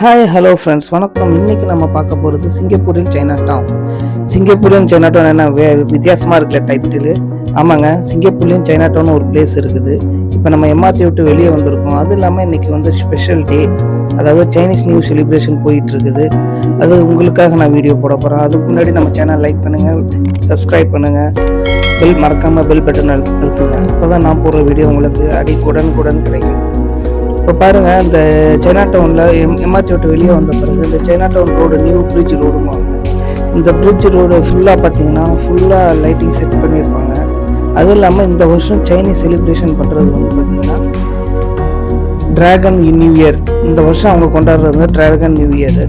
Hi hello friends வணக்கம். இன்னைக்கு நம்ம பார்க்க போகிறது சிங்கப்பூரில் சைனா டவுன் சிங்கப்பூரில் சைனா டவுன் என்ன? வே வித்தியாசமாக இருக்கிற டைட்டில் ஆமாங்க. சிங்கப்பூர்லேயும் சைனா டவுன் ஒரு பிளேஸ் இருக்குது. இப்போ நம்ம எம்ஆர்டி விட்டு வெளியே வந்திருக்கோம். அது இல்லாமல் இன்னைக்கு வந்து ஸ்பெஷல் டே அதாவது சைனீஸ் நியூ செலிப்ரேஷன் போயிட்டு இருக்குது அது உங்களுக்காக நான் வீடியோ போட போகிறேன் அதுக்கு முன்னாடி நம்ம சேனல் லைக் பண்ணுங்கள் சப்ஸ்கிரைப் பண்ணுங்கள் பெல் மறக்காமல் பெல் பட்டன் அழுத்துங்க. அப்போ தான் நான் போடுற வீடியோ உங்களுக்கு அடி உடனுக்குடன் கிடைக்கும். இப்போ பாருங்க இந்த சைனா டவுனில் எம் எம்ஆர்டி விட்டு வெளியே வந்த பிறகு இந்த Chinatown road new bridge ரோடுவாங்க இந்த பிரிட்ஜ் ரோடு ஃபுல்லாக பார்த்தீங்கன்னா ஃபுல்லாக லைட்டிங் செட் பண்ணியிருப்பாங்க அதுவும் இல்லாமல் இந்த வருஷம் சைனீஸ் செலிப்ரேஷன் பண்ணுறது வந்து பார்த்தீங்கன்னா டிராகன் நியூ இயர் இந்த வருஷம் அவங்க கொண்டாடுறது வந்து டிராகன் நியூ இயர்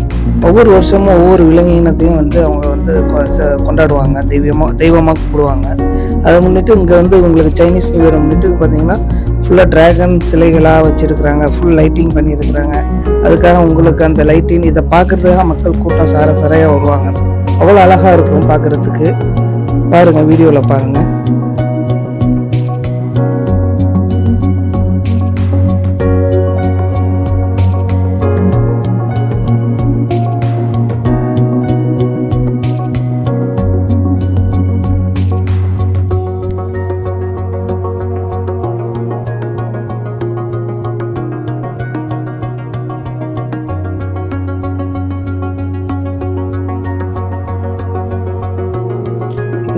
ஒவ்வொரு வருஷமும் ஒவ்வொரு விலங்கினத்தையும் வந்து அவங்க வந்து கொ- கொண்டாடுவாங்க. தெய்வமாக தெய்வமாக கூப்பிடுவாங்க. அதை முன்னிட்டு இங்கே வந்து உங்களுக்கு சைனீஸ் நியூ இயரை முன்னிட்டு பார்த்தீங்கன்னா ஃபுல்லாக டிராகன் சிலைகளாக வச்சுருக்குறாங்க ஃபுல் லைட்டிங் பண்ணியிருக்கிறாங்க. அதுக்காக உங்களுக்கு அந்த லைட்டிங் இதை பார்க்குறதுக்காக மக்கள் கூட்டம் சார சாரையாக வருவாங்க. அவ்வளோ அழகாக இருக்கும் பார்க்குறதுக்கு. பாருங்கள் வீடியோவில் பாருங்கள்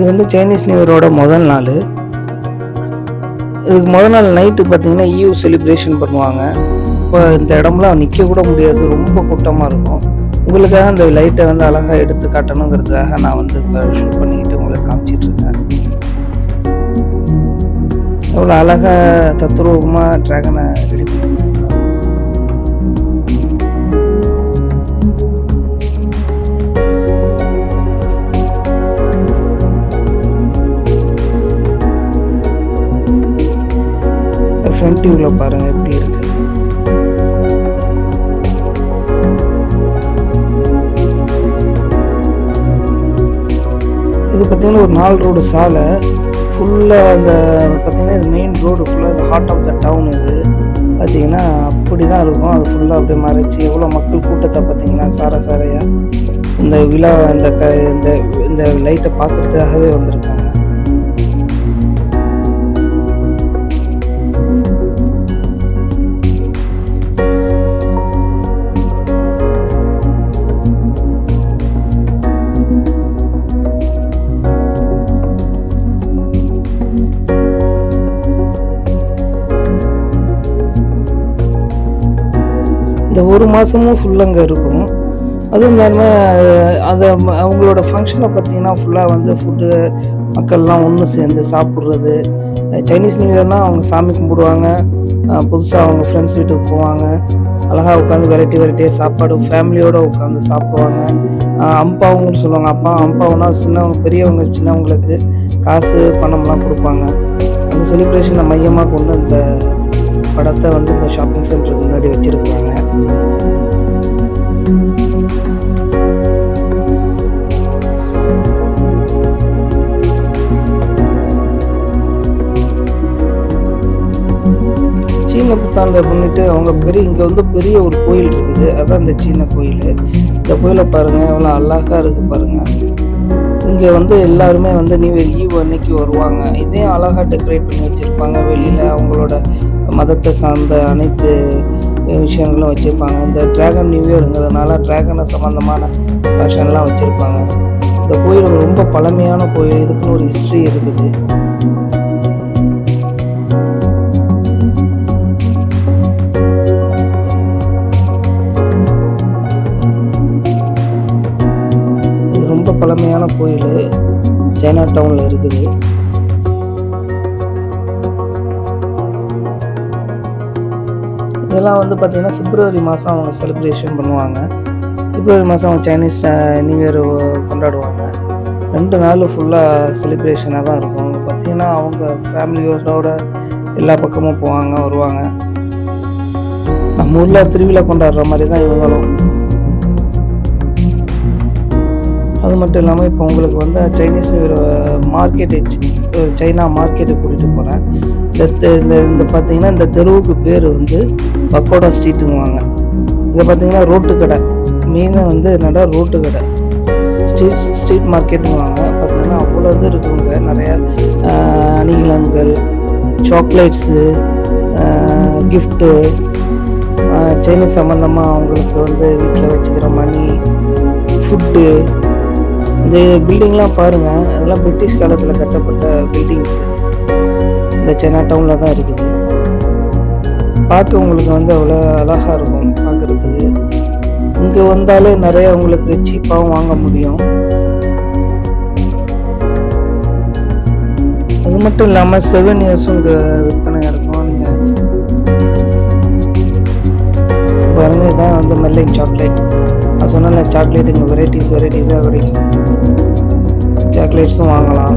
இது வந்து சைனீஸ் நியூ இயரோட முதல் நாள். இதுக்கு முதல் நாள் நைட்டு பார்த்தீங்கன்னா ஈவ் செலிப்ரேஷன் பண்ணுவாங்க. இப்போ இந்த இடம்லாம் நிற்க கூட முடியாது. ரொம்ப கூட்டமாக இருக்கும். உங்களுக்காக அந்த லைட்டை வந்து அழகாக எடுத்து காட்டணுங்கிறதுக்காக நான் வந்து இப்போ ஷூட் பண்ணிக்கிட்டு உங்களுக்கு காமிச்சிட்ருக்கேன் அவ்வளோ எவ்வளோ அழகாக தத்ரூபமாக ட்ராகனை ரெடி பண்ணியிருக்காங்க ஃப்ரண்ட் வியூவில் பாருங்கள் எப்படி இருக்குன்னு இது பார்த்தீங்கன்னா ஒரு நாலு ரோடு சாலை ஃபுல்லாக அந்த பார்த்தீங்கன்னா இது மெயின் ரோடு ஃபுல்லாக இது ஹார்ட் ஆஃப் த டவுன் இது. பார்த்தீங்கன்னா அப்படி தான் இருக்கும். அது ஃபுல்லாக அப்படியே மறைச்சி எவ்வளோ மக்கள் கூட்டத்தை பார்த்தீங்கன்னா சார சாரையாக இந்த விழா இந்த க இந்த இந்த லைட்டை பார்க்குறதுக்காகவே வந்திருக்காங்க. ஒரு மாதமும் ஃபுல்லாக அங்கே இருக்கும். அதுவும் இல்லாமல் அதை அவங்களோட ஃபங்க்ஷனை பார்த்தீங்கன்னா ஃபுல்லாக வந்து ஃபுட்டு மக்கள்லாம் ஒன்று சேர்ந்து சாப்பிட்றது. சைனீஸ் நியூ இயர்னால் அவங்க சாமி கும்பிடுவாங்க. புதுசாக அவங்க ஃப்ரெண்ட்ஸ் வீட்டுக்கு போவாங்க. அழகாக உட்காந்து வெரைட்டி வெரைட்டியாக சாப்பாடு ஃபேமிலியோடு உட்காந்து சாப்பிடுவாங்க. அஹ் அம்பாவுங்கன்னு சொல்லுவாங்க. அப்பா அம்பாவுனா சின்னவங்க பெரியவங்க சின்னவங்களுக்கு காசு பணம்லாம் கொடுப்பாங்க. அந்த செலிப்ரேஷனை மையமாக கொண்டு அந்த படத்தை வந்து இந்த ஷாப்பிங் சென்டருக்கு முன்னாடி வச்சிருக்காங்க சீன புத்தாண்டை பண்ணிட்டு அவங்க பெரிய இங்கே வந்து பெரிய ஒரு கோயில் இருக்குது. அதான் இந்த சீன கோயில். இந்த கோயிலை பாருங்கள் எவ்வளோ அழகாக இருக்குது பாருங்கள் இங்கே வந்து எல்லாருமே வந்து நியூ இயர் ஈவ் அன்னைக்கு வருவாங்க. இதையும் அழகாக டெக்கரேட் பண்ணி வச்சுருப்பாங்க. வெளியில் அவங்களோட மதத்தை சார்ந்த அனைத்து விஷயங்களும் வச்சுருப்பாங்க. இந்த ட்ராகன் நியூ இயருங்கிறதுனால ட்ராகனை சம்மந்தமான ஃபேஷன்லாம் வச்சுருப்பாங்க. இந்த கோயில் ரொம்ப பழமையான கோயில். இதுக்குன்னு ஒரு ஹிஸ்ட்ரி இருக்குது. கோயில் சைனா டவுனில் இருக்குது. இதெல்லாம் வந்து பார்த்திங்கன்னா பிப்ரவரி மாதம் அவங்க செலிப்ரேஷன் பண்ணுவாங்க. பிப்ரவரி மாதம் அவங்க சைனீஸ் நியூ இயர் கொண்டாடுவாங்க. ரெண்டு நாள் ஃபுல்லாக செலிப்ரேஷனாக தான் இருக்கும். பார்த்திங்கன்னா அவங்க ஃபேமிலியோட எல்லா பக்கமும் போவாங்க வருவாங்க. நம்ம ஊரில் திருவிழா கொண்டாடுற மாதிரி தான் இவங்களும். அது மட்டும் இல்லாமல் இப்போ உங்களுக்கு வந்து சைனீஸ் ஒரு மார்க்கெட்டு சைனா மார்க்கெட்டுக்கு கூட்டிகிட்டு போகிறேன் இந்த இந்த இந்த பார்த்தீங்கன்னா இந்த தெருவுக்கு பேர் வந்து பக்கோடா ஸ்ட்ரீட்டுங்குவாங்க. இங்கே பார்த்தீங்கன்னா ரோட்டு கடை. மெயினாக வந்து என்னடா ரோட்டு கடை. ஸ்ட்ரீட் ஸ்ட்ரீட் மார்க்கெட்டுங்குவாங்க. பார்த்தீங்கன்னா அவ்வளோ இது இருக்குங்க நிறையா அணிகலன்கள் சாக்லேட்ஸு கிஃப்ட்டு சைனீஸ் சம்மந்தமாக அவங்களுக்கு வந்து வீட்டில் வச்சுக்கிற மணி ஃபுட்டு இந்த பில்டிங்லாம் பாருங்கள் அதெல்லாம் பிரிட்டிஷ் காலத்தில் கட்டப்பட்ட பில்டிங்ஸ் இந்த சென்னை டவுனில் தான் இருக்குது. பார்க்க உங்களுக்கு வந்து அவ்வளோ அழகாக இருக்கும் பார்க்குறதுக்கு. இங்கே வந்தாலே நிறைய உங்களுக்கு சீப்பாகவும் வாங்க முடியும். அது மட்டும் இல்லாமல் செவன் இயர்ஸும் இங்கே விற்பனையாக இருக்கும். நீங்கள் பாருங்க இதான் வந்து மெல்லிங் சாக்லேட் நான் சொன்னல சாக்லேட் வெரைட்டிஸ் வெரைட்டிஸாக கிடைக்கும் சாக்லேட்ஸும் வாங்கலாம்.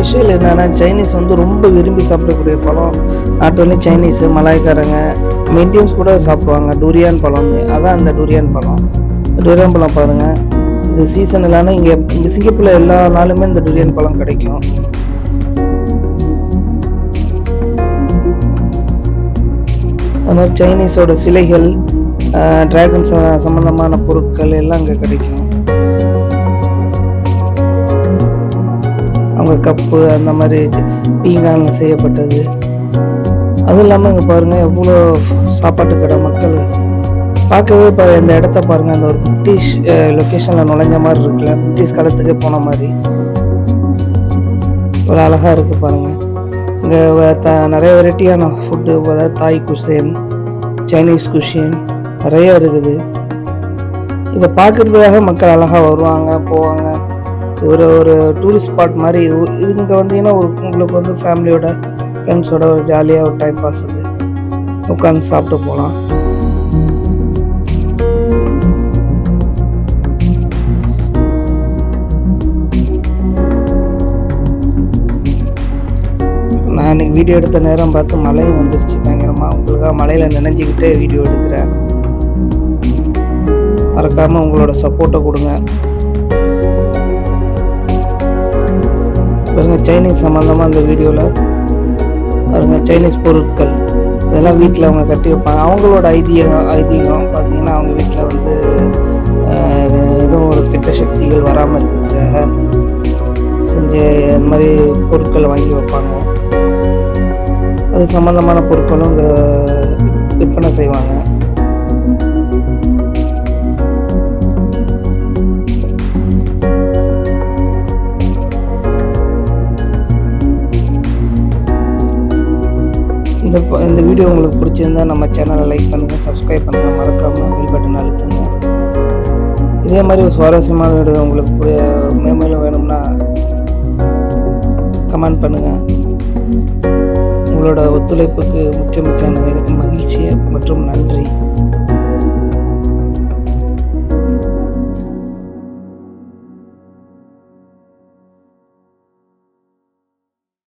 ஸ்பெஷல் என்னென்னா சைனீஸ் வந்து ரொம்ப விரும்பி சாப்பிடக்கூடிய பழம். நாட் ஒன்லி சைனீஸு மலாய்க்காரங்க இந்தியன்ஸ் கூட சாப்பிடுவாங்க. டூரியான் பழம்னு. அதான் அந்த டூரியான் பழம். டூரியான் பழம் பாருங்கள் இது சீசன் இல்லைன்னா இங்கே இங்கே சிங்கப்பூரில் எல்லா நாளுமே இந்த டூரியான் பழம் கிடைக்கும். அது மாதிரி சைனீஸோட சிலைகள் ட்ராகன் சம்மந்தமான பொருட்கள் எல்லாம் இங்கே கிடைக்கும். அவங்க கப்பு அந்த மாதிரி பீங்கானில் செய்யப்பட்டது. அதுவும் இல்லாமல் இங்கே பாருங்கள் எவ்வளோ சாப்பாட்டு கடை மக்கள். பார்க்கவே இப்போ இந்த இடத்த பாருங்கள் அந்த ஒரு பிரிட்டிஷ் லொக்கேஷனில் நுழைஞ்ச மாதிரி இருக்குல்ல. பிரிட்டிஷ் காலத்துக்கு போன மாதிரி. இவ்வளோ அழகாக இருக்குது பாருங்கள் இங்கே த நிறைய வெரைட்டியான ஃபுட்டு அதாவது தாய் குஷின் சைனீஸ் குஷின் நிறைய இருக்குது. இதை பார்க்குறதுக்காக மக்கள் அழகாக வருவாங்க போவாங்க. ஒரு ஒரு டூரிஸ்ட் ஸ்பாட் மாதிரி. இது- இங்கே வந்தீங்கன்னா ஒரு உங்களுக்கு வந்து ஃபேமிலியோட ஃப்ரெண்ட்ஸோட ஒரு ஜாலியாக ஒரு டைம் பாஸுக்கு உட்காந்து சாப்பிட்டு போகலாம் நான் இன்னைக்கு வீடியோ எடுத்த நேரம் பார்த்து மழையும் வந்துருச்சு. பயங்கரமாக உங்களுக்காக மழையில் நினைஞ்சிக்கிட்டே வீடியோ எடுக்கிறேன். மறக்காமல் உங்களோட சப்போர்ட்டை கொடுங்க. பாருங்க சைனீஸ் சம்மந்தமாக அந்த வீடியோவில் பாருங்க சைனீஸ் பொருட்கள். இதெல்லாம் வீட்டில் அவங்க கட்டி வைப்பாங்க. அவங்களோட ஐதீகம் ஐதீகம் பார்த்தீங்கன்னா அவங்க வீட்டில் வந்து எதுவும் ஒரு கெட்ட சக்திகள் வராமல் இருக்கிறதுக்காக செஞ்ச இந்த மாதிரி பொருட்களை வாங்கி வைப்பாங்க. அது சம்மந்தமான பொருட்களும் இங்கே விற்பனை செய்வாங்க. இந்த இந்த வீடியோ உங்களுக்கு பிடிச்சிருந்தா நம்ம சேனலை லைக் பண்ணுங்கள் சப்ஸ்கிரைப் பண்ணுங்கள் மறக்காமல் பெல் பட்டன் அழுத்துங்க. இதே மாதிரி ஒரு சுவாரஸ்யமான வீடியோ உங்களுக்கு புரிய- மேலும் வேணும்னா கமெண்ட் பண்ணுங்கள் உங்களோட ஒத்துழைப்புக்கு முக்கிய முக்கிய மகிழ்ச்சி மற்றும் நன்றி.